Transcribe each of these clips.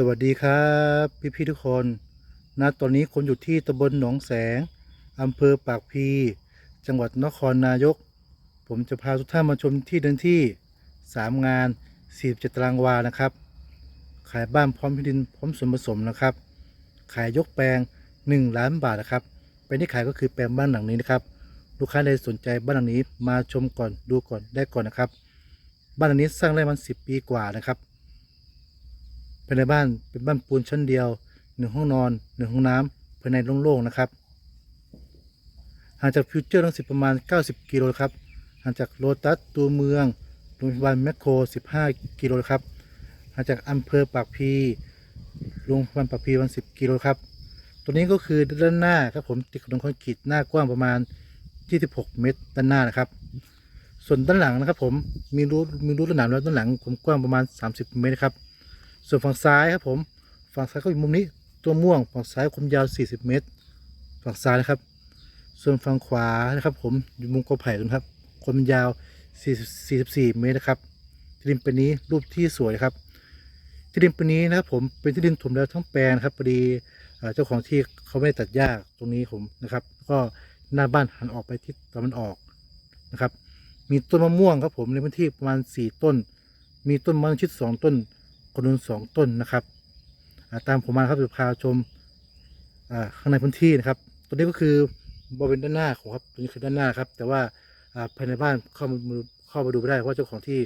สวัสดีครับพี่พี่ทุกคนณตอนนี้ผมอยู่ที่ตำบลหนองแสงอำเภอปากพี จังหวัดนครนายก ผมจะพาทุกท่านมาชมที่เดินที่ 3 งาน 47ตารางวานะครับ ขายบ้านพร้อมที่ดินพร้อมส่วนผสมนะครับ ขายยกแปลง 1 ล้านบาทนะครับเป็นที่ขายก็คือแปลงบ้านหลังนี้นะครับ ลูกค้าใดสนใจบ้านหลังนี้มาชมก่อนดูก่อนได้ก่อนนะครับ บ้านหลังนี้สร้างได้มัน 10 ปีกว่านะครับ ภายในบ้านเป็นบ้านปูนชั้นเดียวหนึ่งห้องนอนหนึ่งห้องน้ำภายในโล่งๆนะครับห่างจากฟิวเจอร์ลังสิตประมาณ 90 กิโลครับห่างจากโลตัสตัวเมืองโรงพยาบาลแมคโคร 15 กิโลครับห่างจากอำเภอปากพีโรงพยาบาลปากพลีประมาณ10 กิโลครับตัวนี้ก็คือด้านหน้าครับผมติดขนมคอนกรีตหน้ากว้างประมาณ 26 เมตรด้านหน้านะครับ ส่วนด้านหลังนะครับผมมีรูมีรูระหนามแล้วด้านหลังผมกว้างประมาณ 30 เมตรครับ ส่วนฝั่งซ้ายครับผมฝั่งซ้ายก็อยู่มุมนี้ตัวม่วงฝั่งซ้ายความยาว 40 เมตร ฝั่งซ้ายนะครับ ส่วนฝั่งขวานะครับ ผมอยู่มุมกอไผ่ตรงครับความยาว 44 เมตรนะครับ ที่ดินเป็นนี้รูปที่สวยครับ ที่ดินเป็นนี้นะครับผมเป็นที่ดินถมแล้วทั้งแปลงนครับพอดีเจ้าของที่เขาไม่ได้ตัดหญ้าตรงนี้ผมนะครับ ก็หน้าบ้านหันออกไปทิศตะวันออกนะครับ มีต้นมะม่วงครับผมในพื้นที่ประมาณ 4 ต้น มีต้นมะม่วงชิดสองต้น คนนุนสองต้นนะครับตามผมมาครับจะพาชมข้างในพื้นที่นะครับ ตัวนี้ก็คือบริเวณด้านหน้าของครับตัวนี้คือด้านหน้าครับ แต่ว่าภายในบ้านเข้ามาเข้ามาดูไม่ได้เพราะเจ้าของที่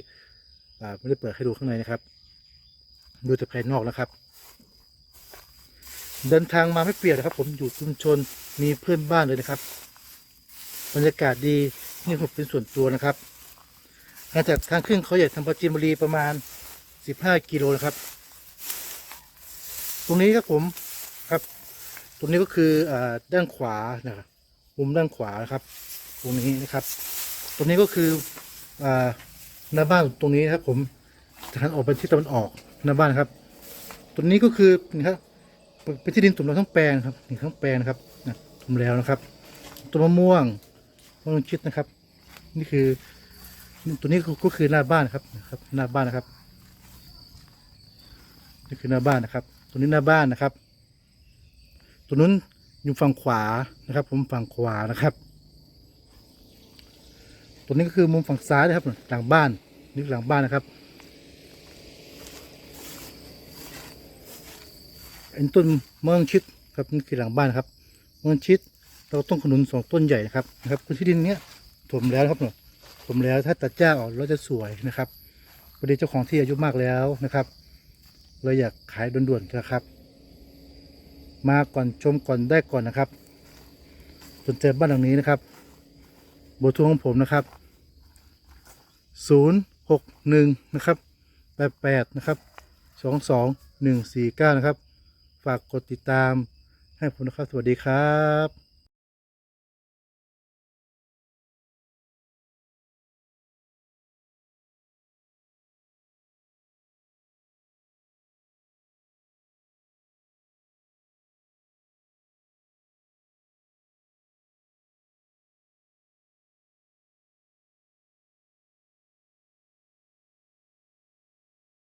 ไม่ได้เปิดให้ดูข้างในนะครับ ดูแต่ภายนอกนะครับ เดินทางมาไม่เปลี่ยกนะครับ ผมอยู่ชุมชนมีเพื่อนบ้านเลยนะครับบรรยากาศดีนี่ผมเป็นส่วนตัวนะครับห่างจากทางขึ้นเขาใหญ่ทางปราจีนบุรีประมาณ 15กิโลนะครับ ตรงนี้ครับผมครับ ตรงนี้ก็คืออด้านขวานะครับมุมด้านขวานะครับ ตรงนี้นะครับ ตรงนี้ก็คืออหน้าบ้านตรงนี้นะครับ ผมทางออกไปที่ตะวันออกหน้าบ้านครับ ตรงนี้ก็คือนี่ครับเป็นที่ดินตุ่มเราทั้งแปลงครับนี่ทั้งแปลงนะครับนะตุ่มแล้วนะครับต้นมะม่วงมะม่วงชิดนะครับ นี่คือ ตัวนี้ก็คือหน้าบ้านครับนะครับ หน้าบ้านนะครับ นี่คือหน้าบ้านนะครับ ตัวนี้หน้าบ้านนะครับ ตัวนู้นอยู่ฝั่งขวานะครับ ผมฝั่งขวานะครับ ตัวนี้ก็คือมุมฝั่งซ้ายนะครับหลังบ้านนี่หลังบ้านนะครับเป็นต้นเมืองชิดครับนี่คือหลังบ้านครับเมืองชิดเราต้นขนุนสองต้นใหญ่นะครับนะครับพื้นที่ดินเนี้ยถมแล้วครับเนาะถมแล้วถ้าตัดหญ้าออกแล้วจะสวยนะครับพอดีเจ้าของที่อายุมากแล้วนะครับ เราอยากขายด่วนๆนะครับ มาก่อนชมก่อนได้ก่อนนะครับสนใจบ้านหลังนี้นะครับบอร์โทรของผมนะครับ 061 นะครับ 88 นะครับ 22 149 นะครับ ฝากกดติดตามให้ผมนะครับ สวัสดีครับ